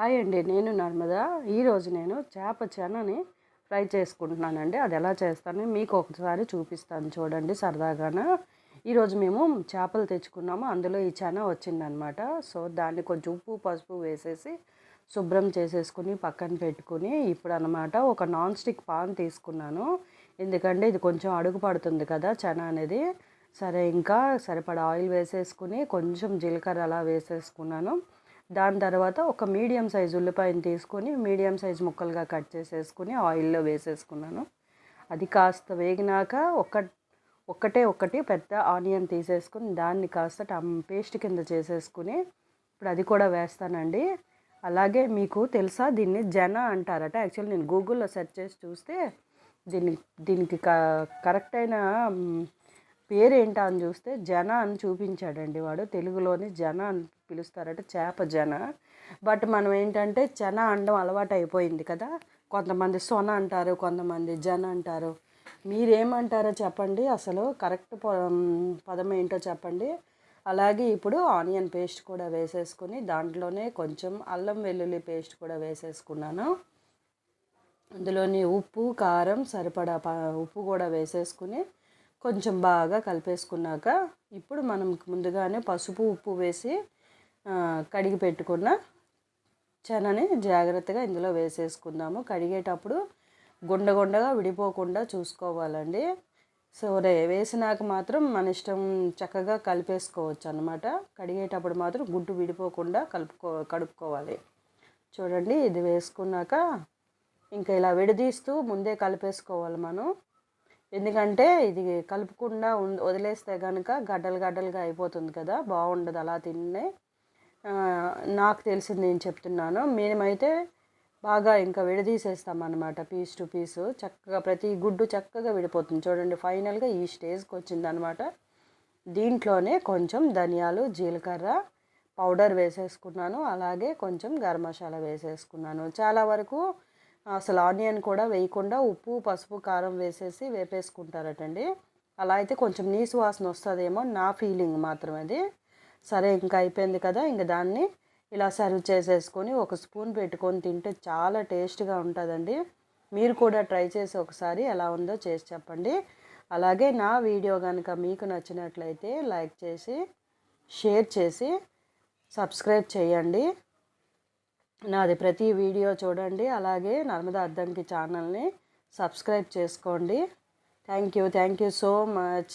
Hi అండి నేను నర్మదా. ఈరోజు నేను చేప చెనని ఫ్రై చేసుకుంటున్నానండి. అది ఎలా చేస్తాను మీకు ఒకసారి చూపిస్తాను చూడండి సరదాగాన. ఈరోజు మేము చేపలు తెచ్చుకున్నాము. అందులో ఈ చెన వచ్చిందనమాట. సో దాన్ని కొంచెం ఉప్పు పసుపు వేసేసి శుభ్రం చేసేసుకుని పక్కన పెట్టుకుని ఇప్పుడు అనమాట ఒక నాన్ స్టిక్ పాన్ తీసుకున్నాను. ఎందుకంటే ఇది కొంచెం అడుగు పడుతుంది కదా చెన అనేది. సరే ఇంకా సరిపడా ఆయిల్ వేసేసుకుని కొంచెం జీలకర్ర అలా వేసేసుకున్నాను. దాని తర్వాత ఒక మీడియం సైజు ఉల్లిపాయను తీసుకొని మీడియం సైజు ముక్కలుగా కట్ చేసేసుకుని ఆయిల్లో వేసేసుకున్నాను. అది కాస్త వేగినాక ఒక ఒక్కటే ఒక్కటి పెద్ద ఆనియన్ తీసేసుకుని దాన్ని కాస్త టమ్ పేస్ట్ కింద చేసేసుకుని ఇప్పుడు అది కూడా వేస్తానండి. అలాగే మీకు తెలుసా దీన్ని జన అంటారట. యాక్చువల్లీ నేను గూగుల్లో సెర్చ్ చేసి చూస్తే దీన్ని దీనికి క కరెక్ట్ అయిన మ్, అని చూస్తే జన అని చూపించాడండి వాడు. తెలుగులోని జన అని పిలుస్తారట చేప జన. బట్ మనం ఏంటంటే జన అనడం అలవాటు అయిపోయింది కదా. కొంతమంది సొన అంటారు కొంతమంది జన అంటారు. మీరేమంటారో చెప్పండి. అసలు కరెక్ట్ పదం ఏంటో చెప్పండి. అలాగే ఇప్పుడు ఆనియన్ పేస్ట్ కూడా వేసేసుకుని దాంట్లోనే కొంచెం అల్లం వెల్లుల్లి పేస్ట్ కూడా వేసేసుకున్నాను. అందులోని ఉప్పు కారం సరిపడా ఉప్పు కూడా వేసేసుకుని కొంచెం బాగా కలిపేసుకున్నాక ఇప్పుడు మనం ముందుగానే పసుపు ఉప్పు వేసి కడిగి పెట్టుకున్న చెనని జాగ్రత్తగా ఇందులో వేసేసుకుందాము. కడిగేటప్పుడు గుండగుండగా విడిపోకుండా చూసుకోవాలండి. సో రే వేసినాక మాత్రం మన ఇష్టం చక్కగా కలిపేసుకోవచ్చు అనమాట కడిగేటప్పుడు మాత్రం గుడ్డు విడిపోకుండా కలుపుకో కడుక్కోవాలి. చూడండి ఇది వేసుకున్నాక ఇంకా ఇలా విడదీస్తూ ముందే కలిపేసుకోవాలి మనం. ఎందుకంటే ఇది కలుపుకుండా ఉం- వదిలేస్తే కనుక గడ్డలు గడ్డలుగా అయిపోతుంది కదా బాగుండదు అలా తిన్నే. నాకు తెలిసింది నేను చెప్తున్నాను. మేమైతే బాగా ఇంకా విడదీసేస్తాం అనమాట పీస్ టు పీసు. చక్కగా ప్రతి గుడ్డు చక్కగా విడిపోతుంది. చూడండి ఫైనల్గా ఈ స్టేజ్కి వచ్చిందనమాట దీంట్లోనే కొంచెం ధనియాలు జీలకర్ర పౌడర్ వేసేసుకున్నాను. అలాగే కొంచెం గరం మసాలా వేసేసుకున్నాను. చాలా వరకు అసలు ఆనియన్ కూడా వేయకుండా ఉప్పు పసుపు కారం వేసేసి వేపేసుకుంటారటండి. అలా అయితే కొంచెం నీసు వాసన వస్తుందేమో నా ఫీలింగ్ మాత్రం అది. సరే ఇంకా అయిపోయింది కదా ఇంక దాన్ని ఇలా సర్వ్ చేసేసుకొని ఒక స్పూన్ పెట్టుకొని తింటే చాలా టేస్ట్గా ఉంటుందండి. మీరు కూడా ట్రై చేసి ఒకసారి ఎలా ఉందో చేసి చెప్పండి. అలాగే నా వీడియో కనుక మీకు నచ్చినట్లయితే లైక్ చేసి షేర్ చేసి సబ్స్క్రైబ్ చేయండి. నాది ప్రతి వీడియో చూడండి. అలాగే నర్మదా అద్దంకి ఛానల్ని సబ్స్క్రైబ్ చేసుకోండి. Thank you. Thank you so much.